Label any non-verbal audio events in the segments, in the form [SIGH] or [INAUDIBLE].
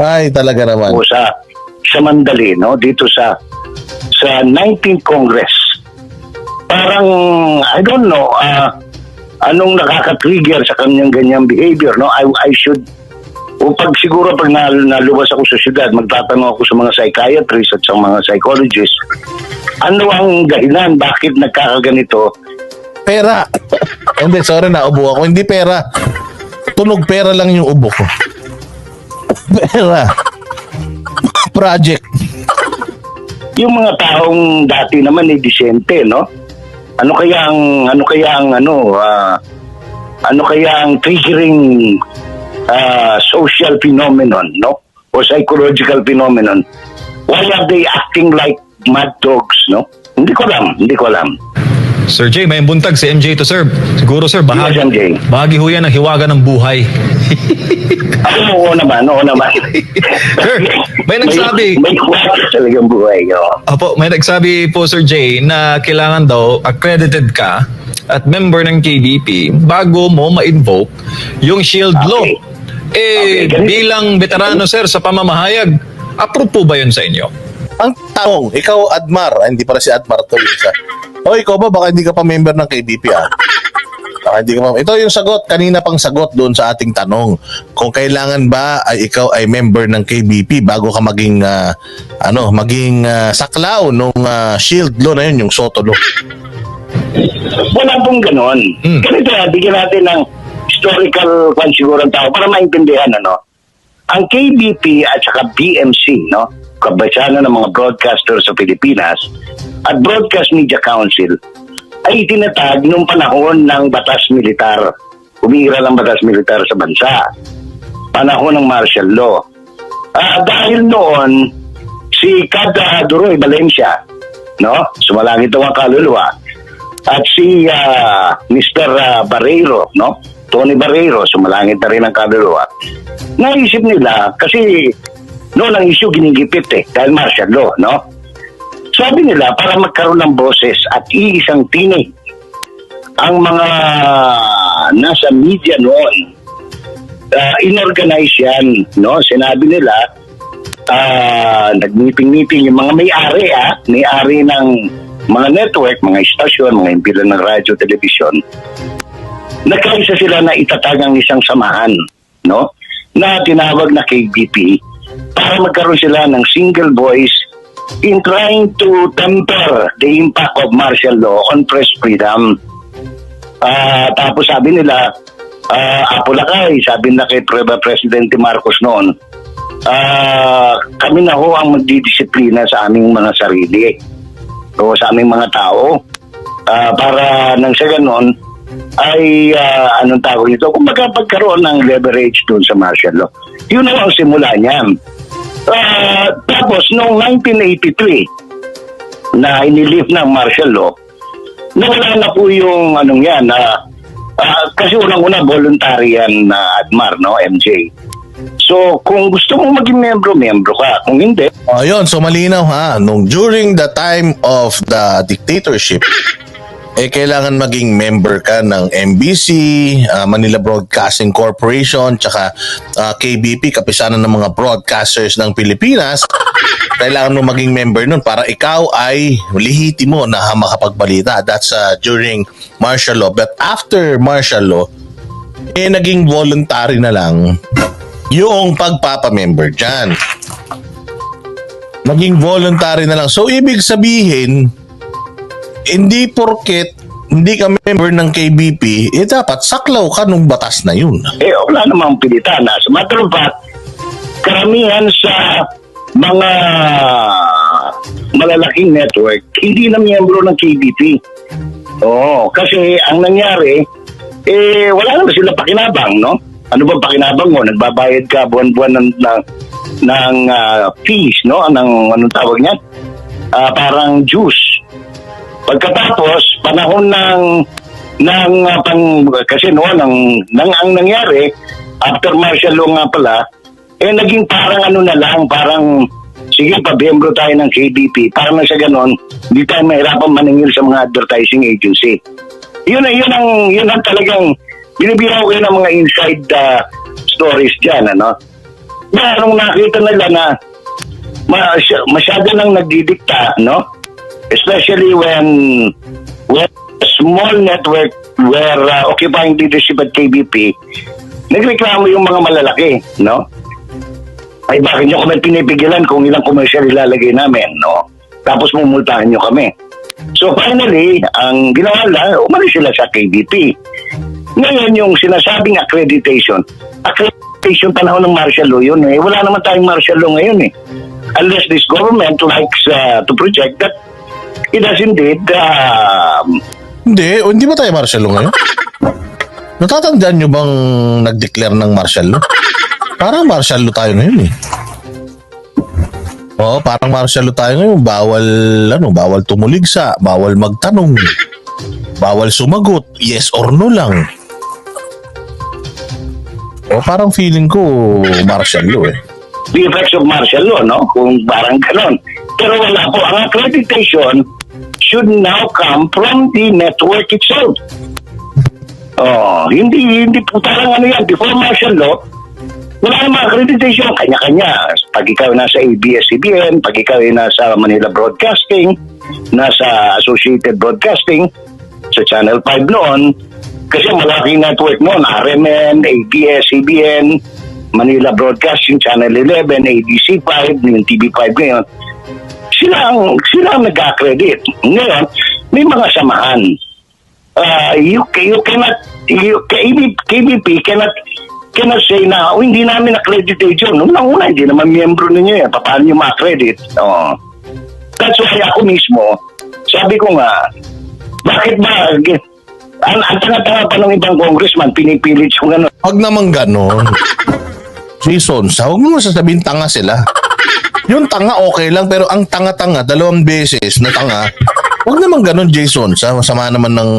Ay, talaga naman. o sa sa Mandali, no? Dito sa sa 19th Congress. Parang I don't know, ah, anong nakaka-trigger sa kanyang ganyang behavior, no? I I should o pag siguro pag nal- nalubas ako sa syudad, magtatanong ako sa mga psychiatrists at sa mga psychologists, ano ang dahilan bakit nagkakaganito? Pera. [LAUGHS] Hindi, sorry na, ubo ako. Hindi pera. Tunog pera lang yung ubo ko. Pera. Project. Yung mga taong dati naman ay disente, no? Ano kaya ang ano kaya ang ano ah, ano kaya ang triggering ah, social phenomenon, no? O psychological phenomenon. Why are they acting like mad dogs, no? Hindi ko alam, hindi ko alam. Sir Jay, may buntag si MJ to sir. Siguro sir, bahagi, Yes, MJ. bahagi ho yan ng hiwaga ng buhay. Ano, oo naman, oo naman. Sir, may nagsabi- May, may kwento talagang buhay, oh. Opo, may nagsabi po Sir Jay na kailangan daw accredited ka at member ng KBP bago mo ma-invoke yung shield law. Okay. Eh, Okay, bilang veterano sir sa pamamahayag, approve po ba yun sa inyo? Ang tanong, ikaw Admar, ah, hindi pala si Admar to isa. O ikaw ba, baka hindi ka pa member ng KBP ah? Baka hindi ka pa. Ito yung sagot, kanina pang sagot doon sa ating tanong. Kung kailangan ba ay ikaw ay member ng KBP bago ka maging ah, ano, maging ah, saklaw nung ah, shield law na yun, yung Soto law. Wala pong ganon. Mm. Ganito, ah, bigyan natin ng historical kwan siguro ang tao para maintindihan, ano? Ang KBP at saka BMC, no? Kabasanan ng mga broadcaster sa Pilipinas at Broadcast Media Council ay itinatag nung panahon ng batas militar. Umiiral ang batas militar sa bansa. Panahon ng martial law. Ah, dahil noon, si Kada Duroy Valencia, no? Sumalangit ang kaluluwa. At si ah, Mr. ah, Barreiro, no? Tony Barreiro, sumalangit na rin ang kaluluwa. Naisip nila, kasi noon ang issue ginigipit eh, dahil martial law, no? Sabi nila, para magkaroon ng boses at iisang tinig ang mga nasa media noon, uh, inorganize yan, no? Sinabi nila, ah nag-meeting-meeting yung mga may-ari, ah, may-ari ng mga network, mga istasyon, mga impilan ng radyo, telebisyon, nagkaisa sila na itatag ang isang samahan, no? Na tinawag na KBP para magkaroon sila ng single voice in trying to temper the impact of martial law on press freedom. Ah, tapos sabi nila, ah, Apulakay, sabi na kay Pre- Presidente Marcos noon, ah, kami na ho ang magdidisiplina sa aming mga sarili o sa aming mga tao Ah, para nang sa ganon ay ah, anong tawag ito, kung pagkaroon ng leverage doon sa martial law. Yun ang simula niyan. Ah, tapos, noong 1983, na inilift ng martial law, nawala na po yung anong yan, na ah, kasi unang-una voluntary yan na Admar, no, MJ. So, kung gusto mong maging membro, membro ka. Kung hindi, Ayun, so malinaw ha, nung during the time of the dictatorship, eh kailangan maging member ka ng MBC, ah, Manila Broadcasting Corporation, tsaka ah, KBP, kapisanan ng mga broadcasters ng Pilipinas. Kailangan mo maging member nun para ikaw ay lihitimo na makapagbalita. That's ah, during martial law. But after martial law, eh naging voluntary na lang yung pagpapamember dyan naging voluntary na lang. So, ibig sabihin, hindi porket hindi ka member ng KBP, eh dapat saklaw ka nung batas na yun. eh wala namang pilitan. As a matter of fact, karamihan sa mga malalaking network, hindi na miyembro ng KBP. Oo, kasi ang nangyari, eh wala naman sila pakinabang, no? Ano ba pakinabang mo? Nagbabayad ka buwan-buwan ng, ng, ng ah, fees, no? Anong, anong tawag niyan? Ah, parang juice. Pagkatapos, panahon ng ng uh, pang kasi noon ang nang ang nangyari after martial law nga pala eh naging parang ano na lang parang sige pabiyembro tayo ng KBP para na sa ganon hindi tayo mahirapan maningil sa mga advertising agency. Yun ang yun ang yun ang talagang binibiraw ko ng mga inside uh, stories diyan ano. Nung nakita nila na masy- masyado nang nagdidikta, no? Especially when when small network were uh, occupying leadership at KBP, nagreklamo yung mga malalaki, no? Ay bakit nyo kami pinipigilan kung ilang commercial ilalagay namin, no? Tapos mumultahan nyo kami. So finally, ang ginawa nila, umalis sila sa KBP. Ngayon yung sinasabing accreditation, accreditation panahon ng martial law yun eh. Wala naman tayong martial law ngayon eh. Unless this government likes uh, to project that it has indeed uh, Hindi, o, hindi ba tayo martial law ngayon? Natatandaan nyo bang nag-declare ng martial law? Parang martial law tayo ngayon eh. Oo, parang martial law tayo ngayon. Bawal, ano, bawal tumuligsa, bawal magtanong, bawal sumagot, yes or no lang. O parang feeling ko martial law eh. the effects of martial law, no? Kung parang ganon. Pero wala po. Ang accreditation should now come from the network itself. Oh, hindi hindi po parang ano yan. Before martial law, wala namang accreditation. Kanya-kanya. Pag ikaw nasa ABS-CBN, pag ikaw ay nasa Manila Broadcasting, nasa Associated Broadcasting, sa Channel 5 noon, kasi malaking network noon, RMN, ABS-CBN, Manila Broadcasting, Channel 11, ADC5, yung TV5 ngayon, sila ang, sila ang nag-accredit. Ngayon, may mga samahan. Uh, you, you cannot, you, KBP, KBP cannot, cannot say na, oh, hindi namin accreditation. Nung una, hindi naman miyembro ninyo eh. Paano nyo ma-accredit? Oh. That's why ako mismo, sabi ko nga, bakit ba, ang, ang tanga-tanga pa ng ibang congressman, pinipilit yung ano, Huwag naman ganon. [LAUGHS] Jason, sa huwag mo sasabihin tanga sila. Yung tanga okay lang, pero ang tanga-tanga, dalawang beses na tanga, huwag naman ganon, Jason. Sa sama naman ng...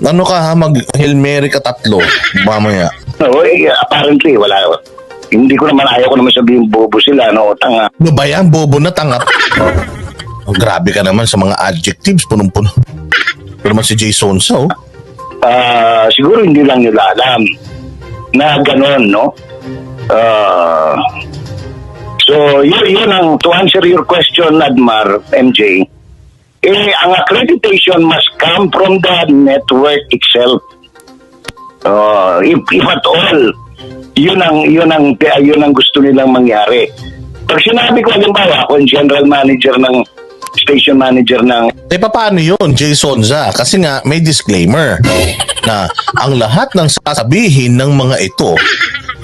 Ano ka ha, mag Hail Mary ka tatlo, mamaya. No, eh, apparently, wala. Hindi ko naman ayaw ko naman sabihin bobo sila, no, tanga. Ano ba yan, bobo na tanga? Oh, grabe ka naman sa mga adjectives, punong-puno. Pero naman si Jason sa, oh. Ah, siguro hindi lang nila alam na gano'n, no? Ah, so, yun, yun ang, to answer your question, Admar, MJ, eh, ang accreditation must come from the network itself. Uh, if, if at all, yun ang, yun ang, yun ang gusto nilang mangyari. Pag sinabi ko, halimbawa, ako yung general manager ng station manager ng Eh, paano yun, Jason za? Kasi nga, may disclaimer na ang lahat ng sasabihin ng mga ito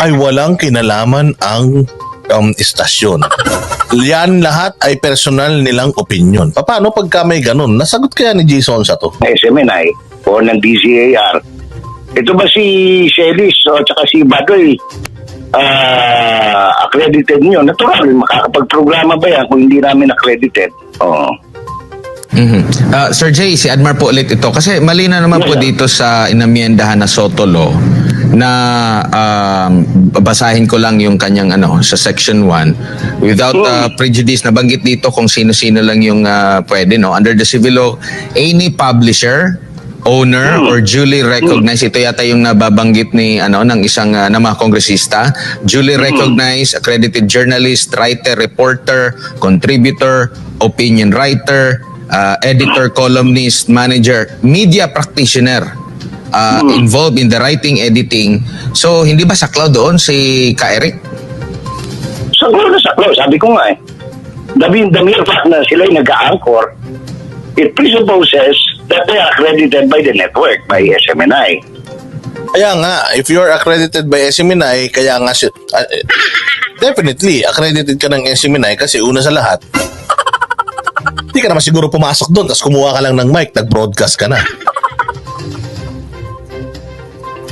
ay walang kinalaman ang um, istasyon. Yan lahat ay personal nilang opinion. Paano pagka may ganun? Nasagot kaya ni Jason sa to? SMNI o ng DZAR. Ito ba si Shelis o tsaka si Badoy ah, accredited nyo? Natural, makakapag-programa ba yan kung hindi namin accredited? Oo. Mhm. Ah, Sir Jay, si Admar po ulit ito. Kasi mali na naman po Yeah. dito sa inamiendahan na Soto Law na um, basahin ko lang yung kanyang ano sa section 1 without uh, prejudice nabanggit dito kung sino-sino lang yung uh, pwede no? Under the civil law any publisher owner or duly recognized ito yata yung nababanggit ni ano ng isang uh, ng mga kongresista duly recognized accredited journalist writer reporter contributor opinion writer uh, editor columnist manager media practitioner uh, involved in the writing editing so hindi ba saklaw doon si Ka Eric Siguro na saklo, sabi ko nga eh. The, the mere fact na sila yung nag-anchor, it presupposes that they are accredited by the network, by SMNI. Kaya nga, if you're accredited by SMNI, kaya nga si... eh, definitely, accredited ka ng SMNI kasi una sa lahat, [LAUGHS] hindi ka naman siguro pumasok doon tapos kumuha ka lang ng mic, nag-broadcast ka na.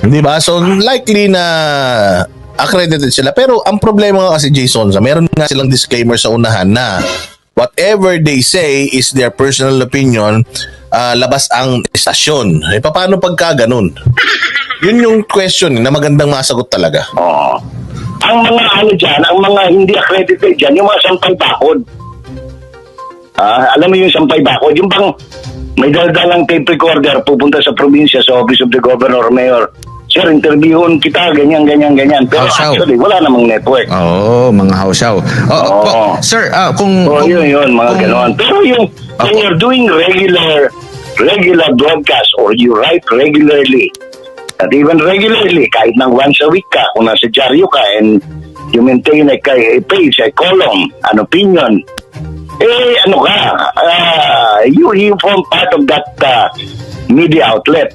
Hindi ba? So, likely na accredited sila. Pero ang problema nga kasi, Jason, sa meron nga silang disclaimer sa unahan na whatever they say is their personal opinion, ah, labas ang estasyon. Eh, paano pagka ganun? Yun yung question na magandang masagot talaga. Oo. Ang mga ano dyan, ang mga hindi accredited dyan, yung mga sampay bakod. Ah, alam mo yung sampay bakod, yung bang may daldalang tape recorder pupunta sa probinsya sa Office of the Governor or Mayor sir, interviewon kita, ganyan, ganyan, ganyan. Pero Hausaw. actually, wala namang network. Oo, mga hausaw. Oh, Oo. po, sir, ah, kung... Oh, kung- yun, yun, mga kung- ganon. Pero yung, when Ako. you're doing regular, regular broadcast or you write regularly, at even regularly, kahit nang once a week ka, kung nasa dyaryo ka, and you maintain a, a page, a column, an opinion, eh, ano ka, ah, you, you form part of that ah, media outlet.